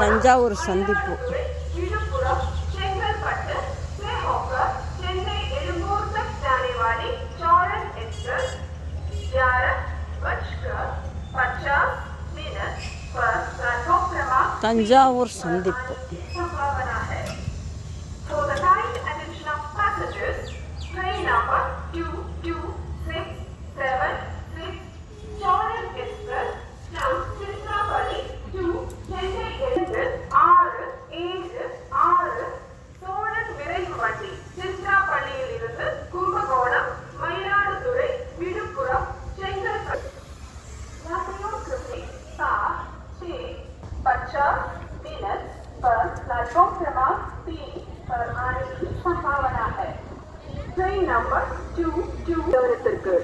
தஞ்சாவூர் சந்திப்பு. தஞ்சாவூர் சந்திப்பு. प्लेटफॉर्म क्रमांक तीन पर आने की संभावना है ट्रेन नंबर टू टू தூரத்திற்கு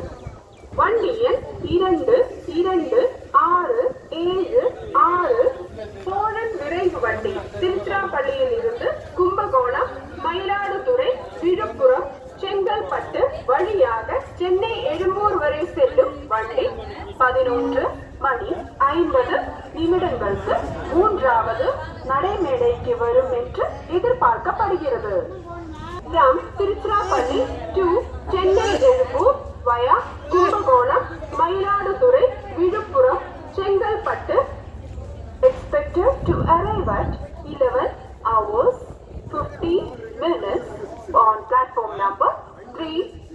வண்டி எண் இரண்டு இரண்டு ஆறு ஏழு ஆறு சோழன் விரைவு வண்டி திருச்சிராப்பள்ளியில் இருந்து கும்பகோணம் மயிலாடுதுறை விழுப்புரம் செங்கல்பட்டு வழியாக சென்னை எழும்பூர் வரை செல்லும் வண்டி பதினொன்று மணி ஐம்பது நிமிடங்களுக்கு மூன்றாவது நடைமேடைக்கு வரும் என்று எதிர்பார்க்கப்படுகிறது. from Tiruchirappalli to Chennai Ezhumbur via Kumbakonam Mayiladuthurai Villupuram Chengalpattu. Expected to arrive at 11 hours 50 minutes on platform number 3